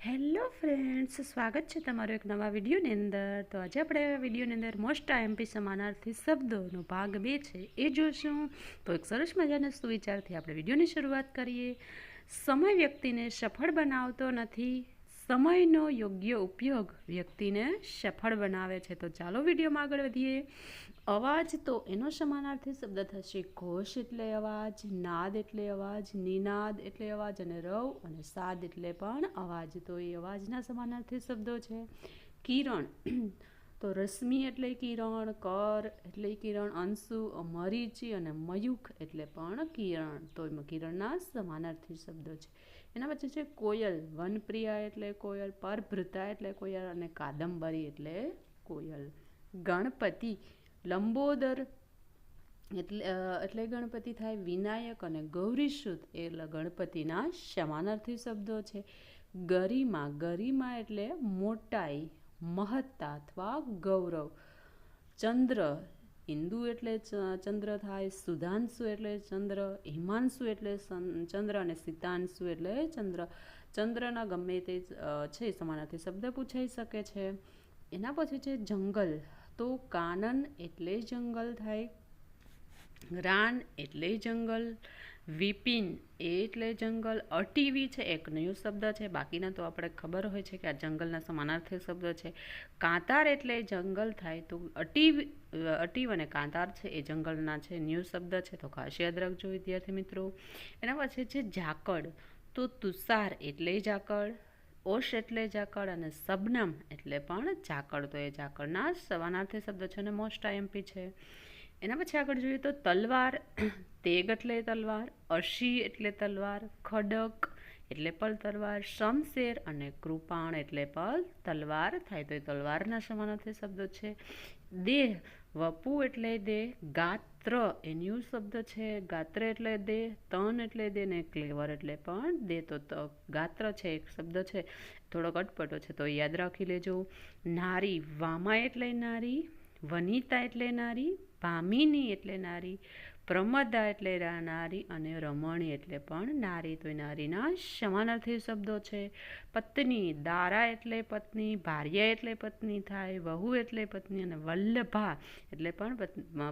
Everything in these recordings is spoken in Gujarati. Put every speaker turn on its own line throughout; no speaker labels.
હેલો ફ્રેન્ડ્સ, સ્વાગત છે તમારો એક નવા વિડીયોની અંદર. તો આજે આપણે વિડીયોની અંદર મોસ્ટ આઈએમપી સમાનાર્થી શબ્દોનો ભાગ બે છે, એ જોશું. તો એક સરસ મજાના સુવિચારથી આપણે વિડીયોની શરૂઆત કરીએ. સમય વ્યક્તિને સફળ બનાવતો નથી સમયનો યોગ્ય ઉપયોગ વ્યક્તિને સફળ બનાવે છે. તો ચાલો વિડીયોમાં આગળ વધીએ. અવાજ તો એનો સમાનાર્થી શબ્દ થશે. ઘોષ એટલે અવાજ, નાદ એટલે અવાજ, નિનાદ એટલે અવાજ અને રવ અને સાદ એટલે પણ અવાજ. તો એ અવાજના સમાનાર્થી શબ્દો છે. કિરણ તો રશ્મિ એટલે કિરણ, કર એટલે કિરણ, અંશુ મરીચી અને મયુખ એટલે પણ કિરણ. તો એમાં કિરણના સમાનાર્થી શબ્દો છે. એના પછી છે કોયલ, વનપ્રિયા એટલે કોયલ પરભૃતા એટલે કોયલ અને કાદંબરી એટલે કોયલ. ગણપતિ, લંબોદર એટલે એટલે ગણપતિ થાય વિનાયક અને ગૌરીશુદ્ધ એટલે ગણપતિના સમાનાર્થી શબ્દો છે. ગરિમા ગરિમા એટલે મોટાઈ. મહત્તા અથવા ગૌરવ. ચંદ્ર ઇન્દુ એટલે ચંદ્ર થાય, સુધાંશુ એટલે ચંદ્ર, હિમાંશુ એટલે ચંદ્ર અને સીતાંશુ એટલે ચંદ્ર. ચંદ્રના ગમે તે છે, સમાનાર્થી શબ્દ પૂછાઈ શકે છે. એના પછી છે જંગલ. તો કાનન એટલે જંગલ થાય, રાન એટલે જંગલ વિપિન એટલે જંગલ. અટીવી છે, એક નયું શબ્દ છે. બાકીના તો આપણે ખબર હોય છે કે આ જંગલના સમાનાર્થી શબ્દ છે. કાંતાર એટલે જંગલ થાય તો અટીવ અટીવ અને કાંતાર છે, એ જંગલના છે, ન્યૂ શબ્દ છે. તો ખાસ યાદ રાખજો વિદ્યાર્થી મિત્રો. એના પછી છે ઝાકળ. તો તુષાર એટલે ઝાકળ, ઓશ એટલે ઝાકળ અને સબનમ એટલે પણ ઝાકળ. તો એ ઝાકળના સમાનાર્થી શબ્દ છે અને મોસ્ટ આઈએમપી છે. એના પછી આગળ જોઈએ તો તલવાર, તેગ એટલે તલવાર, અશી એટલે તલવાર, ખડક એટલે પલ તલવાર, શમશેર અને કૃપાણ એટલે પલ તલવાર. થાય તો એ તલવારના સમાનાર્થી શબ્દો છે. દેહ, વપુ એટલે દેહ, ગાત્ર એ શબ્દ છે. ગાત્ર એટલે દેહ, તન એટલે દેહ ને ક્લેવર એટલે પણ દેહ. તો ત- ગાત્ર છે એક શબ્દ છે. થોડોક અટપટો છે તો યાદ રાખી લેજો. નારી વામા એટલે નારી વનિતા એટલે નારી ભામિની એટલે નારી, પ્રમદા એટલે નારી અને રમણી એટલે પણ નારી. તો એ નારીના સમાનાર્થી શબ્દો છે. પત્ની દારા એટલે પત્ની, ભાર્યા એટલે પત્ની થાય, વહુ એટલે પત્ની અને વલ્લભા એટલે પણ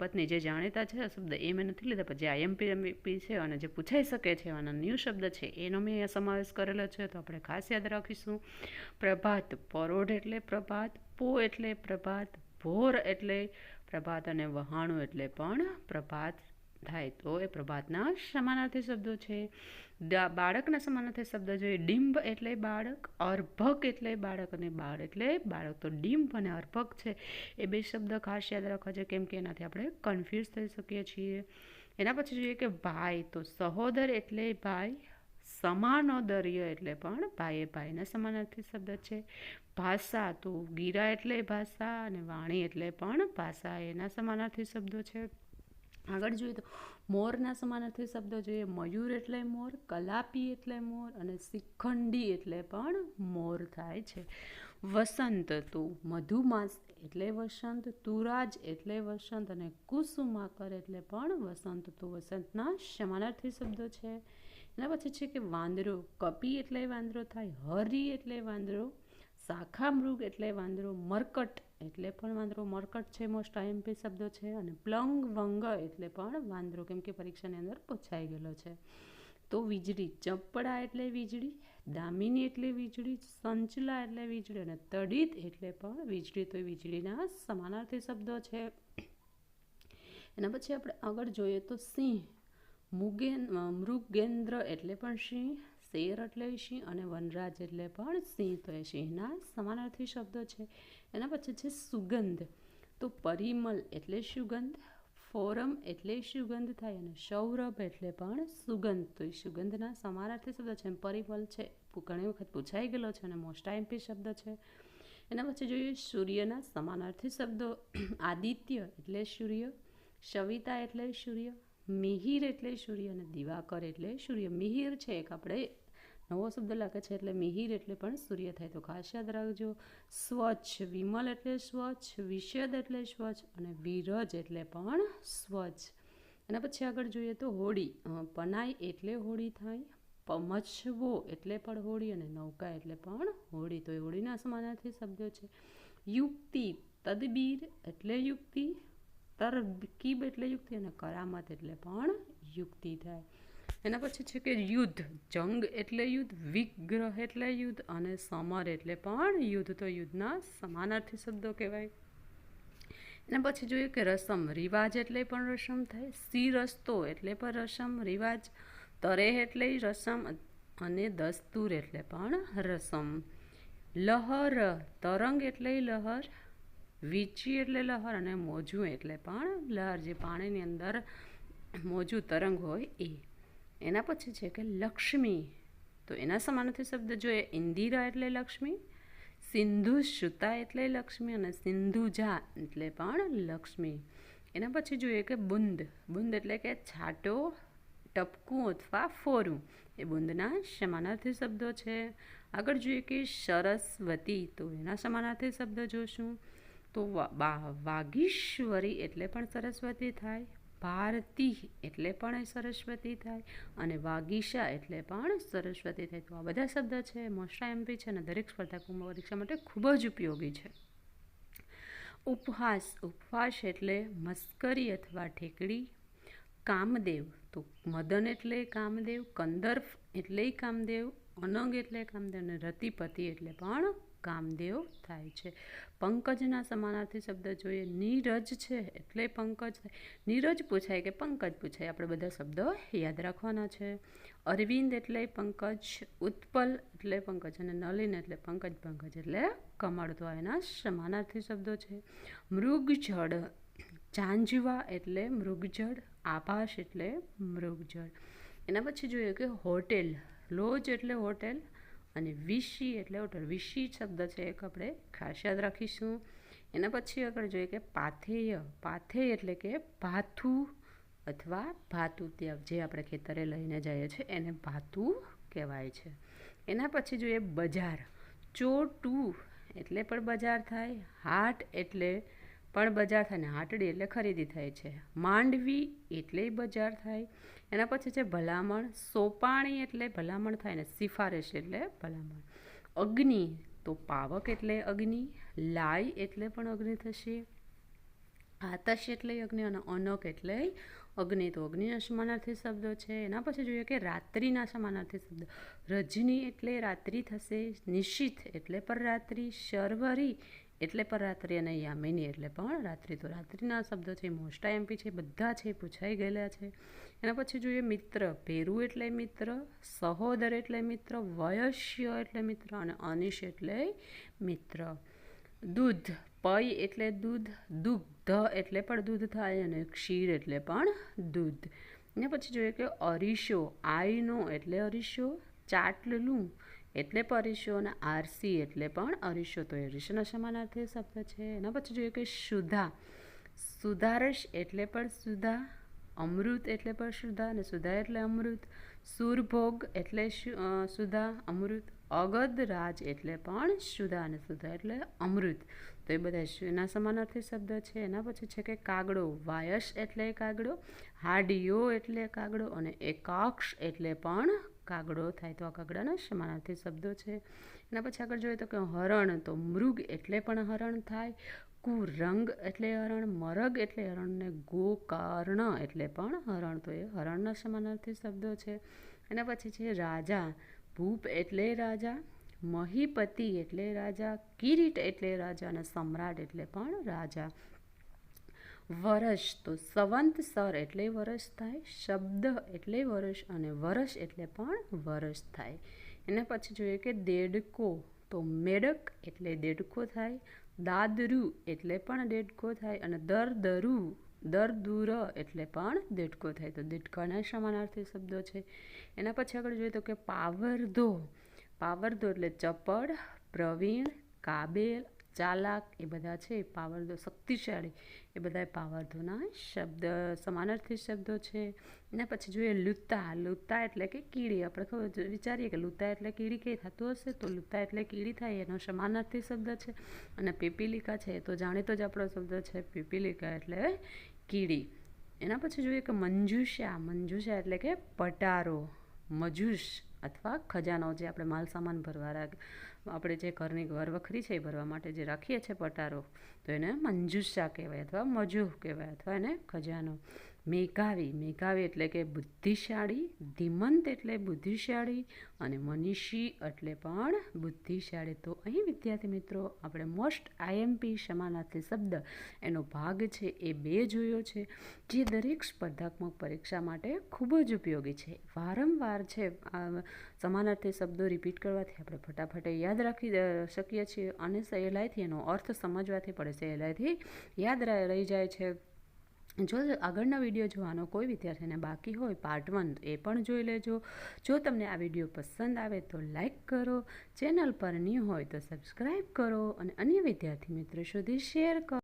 પત્ની. જે જાણીતા છે શબ્દ એ મેં નથી લીધા, પણ જે આઈએમપી છે અને જે પૂછાઈ શકે છે અને ન્યૂ શબ્દ છે, એનો મેં સમાવેશ કરેલો છે. તો આપણે ખાસ યાદ રાખીશું. પ્રભાત પરોઢ એટલે પ્રભાત, પો એટલે પ્રભાત ભોર એટલે પ્રભાત અને વહાણું એટલે પણ પ્રભાત થાય. તો એ પ્રભાતના સમાનાર્થી શબ્દો છે. બાળકના સમાનાર્થી શબ્દ જોઈએ ડિંબ એટલે બાળક, અર્ભક એટલે બાળક અને બાળ એટલે બાળક. તો ડિંબ અને અર્ભક છે. એ બે શબ્દ ખાસ યાદ રાખવા છે, કેમ કે એનાથી આપણે કન્ફ્યુઝ થઈ શકીએ છીએ. એના પછી જોઈએ કે ભાઈ, તો સહોદર એટલે ભાઈ સમાનોદર્ય એટલે પણ ભાઈએ ભાઈના સમાનાર્થી શબ્દ છે. ભાષા તો ગીરા એટલે ભાષા અને વાણી એટલે પણ ભાષા એના સમાનાર્થી શબ્દો છે. આગળ જોઈએ તો મોરના સમાનાર્થી શબ્દો જોઈએ. મયુર એટલે મોર, કલાપી એટલે મોર અને શિખંડી એટલે પણ મોર થાય છે. વસંત તો મધુમાસ એટલે વસંત, તુરાજ એટલે વસંત અને કુસુમાકર એટલે પણ વસંત તો વસંતના સમાનાર્થી શબ્દો છે. એના પછી છે કે વાંદરો, કપી એટલે વાંદરો થાય, હરી એટલે વાંદરો, શાખા મૃગ એટલે વાંદરો, મરકટ એટલે પણ વાંદરો. મરકટ છે મોસ્ટ આઈએમપી શબ્દો છે અને પ્લંગ વંગ એટલે પણ વાંદરો, કેમ કે પરીક્ષાની અંદર પૂછાઈ ગયેલો છે. તો વીજળી, ચપડા એટલે વીજળી, દામિની એટલે વીજળી, સંચલા એટલે વીજળી અને તડિત એટલે પણ વીજળી. તો વીજળીના સમાનાર્થી શબ્દો છે. એના પછી આપણે આગળ જોઈએ તો સિંહ. મુગેન મૃગેન્દ્ર એટલે પણ સિંહ, શેર એટલે સિંહ અને વનરાજ એટલે પણ સિંહ. તો એ સિંહના સમાનાર્થી શબ્દો છે. એના પછી છે સુગંધ. તો પરિમલ એટલે સુગંધ, ફોરમ એટલે સુગંધ થાય અને સૌરભ એટલે પણ સુગંધ. તો એ સુગંધના સમાનાર્થી શબ્દ છે. પરિમલ છે. ઘણી વખત પૂછાઈ ગયેલો છે અને મોસ્ટ આઈમ્પી શબ્દ છે. એના પછી જોઈએ સૂર્યના સમાનાર્થી શબ્દો. આદિત્ય એટલે સૂર્ય, સવિતા એટલે સૂર્ય મિહિર એટલે સૂર્ય અને દિવાકર એટલે સૂર્ય. મિહિર છે એક આપણે નવો શબ્દ લાગે છે એટલે મિહિર એટલે પણ સૂર્ય થાય. તો ખાસ યાદ રાખજો. સ્વચ્છ, વિમલ એટલે સ્વચ્છ, વિષદ એટલે સ્વચ્છ અને વિરજ એટલે પણ સ્વચ્છ. એના પછી આગળ જોઈએ તો હોળી. પનાઈ એટલે હોળી થાય. પમછવો એટલે પણ હોળી અને નૌકા એટલે પણ હોળી. તો એ હોળીના સમાનાર્થી શબ્દો છે. યુક્તિ, તદબીર એટલે યુક્તિ. તરકીબ એટલે યુક્તિ અને કરામત એટલે પણ યુક્તિ થાય. એના પછી છે કે યુદ્ધ, જંગ એટલે યુદ્ધ, વિગ્રહ એટલે યુદ્ધ અને સમર એટલે પણ યુદ્ધ. તો યુદ્ધના સમાનાર્થી શબ્દો કહેવાય. એના પછી જોઈએ કે રસમ, રિવાજ એટલે પણ રસમ થાય. સી રસ્તો એટલે પણ રસમ, રિવાજ. તરેહ એટલે રસમ અને દસ્તુર એટલે પણ રસમ. લહર, તરંગ એટલે લહર. વીચી એટલે લહર અને મોજું એટલે પણ લહર, જે પાણીની અંદર મોજું તરંગ હોય એ. એના પછી છે કે લક્ષ્મી. તો એના સમાનાર્થી શબ્દ જોઈએ, ઇન્દિરા એટલે લક્ષ્મી, સિંધુ સુતા એટલે લક્ષ્મી અને સિંધુજા એટલે પણ લક્ષ્મી. એના પછી જોઈએ કે બુંદ. બુંદ એટલે કે છાટો, ટપકું અથવા ફોરું. એ બુંદના સમાનાર્થી શબ્દો છે. આગળ જોઈએ કે સરસ્વતી. તો એના સમાનાર્થી શબ્દ જોશું. તો વાગીશ્વરી એટલે પણ સરસ્વતી થાય, ભારતી એટલે પણ સરસ્વતી થાય અને વાગીશા એટલે પણ સરસ્વતી થાય. તો આ બધા શબ્દ છે મોસ્ટા એમપી છે અને દરેક સ્પર્ધાત્મક પરીક્ષા માટે ખૂબ જ ઉપયોગી છે. ઉપહાસ, ઉપવાસ એટલે મસ્કરી અથવા ઠેકડી. કામદેવ, તો મદન એટલે કામદેવ, કંદર્ફ એટલે કામદેવ, અનંગ એટલે કામદેવ અને રતિપતિ એટલે પણ કામદેવ થાય છે. પંકજના સમાનાર્થી શબ્દ જોઈએ. નીરજ છે, એટલે પંકજ થાય. નીરજ પૂછાય કે પંકજ પૂછાય? આપણે બધા શબ્દો યાદ રાખવાના છે. અરવિંદ એટલે પંકજ, ઉત્પલ એટલે પંકજ અને નલિન એટલે પંકજ પંકજ એટલે કમળ. તો એના સમાનાર્થી શબ્દો છે. મૃગજળ, ચાંજવા એટલે મૃગજળ, આભાસ એટલે મૃગજળ. એના પછી જોઈએ કે હોટેલ. લોજ એટલે હોટેલ. અને વિશી એટલે હોટલ વિશી શબ્દ છે એક આપણે ખાસ યાદ રાખીશું. એના પછી આગળ જોઈએ કે પાથેય પાથેય એટલે કે ભાથું અથવા ભાતું ત્યાં જે આપણે ખેતરે લઈને જઈએ છીએ એને ભાતું કહેવાય છે. એના પછી જોઈએ બજાર, ચોટુ એટલે પણ બજાર થાય, હાટ એટલે પણ બજાર થાય ને હાટડી એટલે ખરીદી થાય છે. માંડવી એટલે બજાર થાય. એના પછી છે ભલામણ, સોપાણી એટલે ભલામણ થાય ને સિફારિશ એટલે ભલામણ. અગ્નિ તો પાવક એટલે અગ્નિ લાય એટલે પણ અગ્નિ થશે. આતશ એટલે અગ્નિ અને અનક એટલે અગ્નિ તો અગ્નિના સમાનાર્થી શબ્દો છે. એના પછી જોઈએ કે રાત્રિના સમાનાર્થી શબ્દ. રજની એટલે રાત્રિ થશે નિશ્ચિત એટલે પર રાત્રિ શર્વરી એટલે પર રાત્રિ અને યામિની એટલે પણ રાત્રિ તો રાત્રિના શબ્દો છે, મોસ્ટા એમપી છે, બધા છે, પૂછાઈ ગયેલા છે. એના પછી જોઈએ મિત્ર ભેરુ એટલે મિત્ર, સહોદર એટલે મિત્ર, વયસ્ય એટલે મિત્ર અને અનિશ એટલે મિત્ર. દૂધ પય એટલે દૂધ, દુગ્ધ એટલે પણ દૂધ થાય અને ક્ષીર એટલે પણ દૂધ. એના પછી જોઈએ કે અરીશો આઈનો એટલે અરીશો ચાટલું એટલે પરિશો અને આરસી એટલે પણ અરીશો તો અરીશોના સમાનાર્થી શબ્દ છે. એના પછી જોઈએ કે સુધા. સુધારશ એટલે પણ સુધા, અમૃત એટલે પણ સુધા અને સુધા એટલે અમૃત. સુરભોગ એટલે સુધા, અમૃત. અગધ રાજ એટલે પણ સુધા અને સુધા એટલે અમૃત. તો એ બધા એના સમાનાર્થી શબ્દ છે. એના પછી છે કે કાગડો. વાયસ એટલે કાગડો હાડીઓ એટલે કાગડો અને એકાક્ષ એટલે પણ કાગડો થાય તો આ કાગડાના સમાનાર્થી શબ્દો છે. એના પછી આગળ જોઈએ તો કે હરણ તો મૃગ એટલે પણ હરણ થાય, કુરંગ એટલે હરણ, મરગ એટલે હરણ ને ગોકર્ણ એટલે પણ હરણ. તો એ હરણના સમાનાર્થી શબ્દો છે. એના પછી છે રાજા, ભૂપ એટલે રાજા, મહીપતિ એટલે રાજા, કિરીટ એટલે રાજા અને સમ્રાટ એટલે પણ રાજા. વરસ તો સંવંત સર એટલે વરસ થાય, શબ્દ એટલે વરસ અને વરસ એટલે પણ વરસ થાય. એના પછી જોઈએ કે દેડકો તો મેડક એટલે દેડકો થાય, દાદરુ એટલે પણ દેડકો થાય અને દરદરુ, દરદુર એટલે પણ દેડકો થાય. તો દેડકાના સમાનાર્થી શબ્દો છે. એના પછી આગળ જોઈએ તો કે પાવરધો પાવરધો એટલે ચપળ, પ્રવીણ, કાબેલ ચાલાક એ બધા છે પાવરધો શક્તિશાળી એ બધા પાવરધોના શબ્દ, સમાનાર્થી શબ્દો છે. અને પછી જોઈએ લુત્તા. લુત્તા એટલે કે કીડી. આપણે ખબર વિચારીએ કે લુત્તા એટલે કીડી કઈ થતું હશે તો લુત્તા એટલે કીડી થાય. એનો સમાનાર્થી શબ્દ છે અને પીપીલિકા છે તો જાણીતો જ આપણો શબ્દ છે, પીપીલિકા એટલે કીડી. એના પછી જોઈએ કે મંજુષા. મંજુષા એટલે કે પટારો. મજુષ. અથવા ખજાનો જે આપણે માલ ભરવા રાખ આપણે જે ઘરની ઘરવખરી છે એ ભરવા માટે જે રાખીએ છીએ પટારો, તો એને મંજુષા કહેવાય અથવા મજૂહ કહેવાય અથવા એને ખજાનો. મેઘાવી મેઘાવી એટલે કે બુદ્ધિશાળી, ધીમંત એટલે બુદ્ધિશાળી અને મનીષી એટલે પણ બુદ્ધિશાળી. તો અહીં વિદ્યાર્થી મિત્રો, આપણે મોસ્ટ આઈએમપી સમાનાર્થી શબ્દ એનો ભાગ છે એ બે જોયો છે, જે દરેક સ્પર્ધાત્મક પરીક્ષા માટે ખૂબ જ ઉપયોગી છે. વારંવાર છે સમાનાર્થી શબ્દો રિપીટ કરવાથી આપણે ફટાફટ યાદ રાખી શકીએ છીએ અને સહેલાઈથી એનો અર્થ સમજવાથી, પડે સહેલાઈથી યાદ રહી જાય છે. જો આગળના વીડિયો જોવાનો કોઈ વિદ્યાર્થીને બાકી હોય પાર્ટ વન એ પણ જોઈ લેજો. જો તમને આ વીડિયો પસંદ આવે તો લાઈક કરો. ચેનલ પર ન્યૂ હોય તો સબસ્ક્રાઈબ કરો અને અન્ય વિદ્યાર્થી મિત્રો સુધી શેર કરો.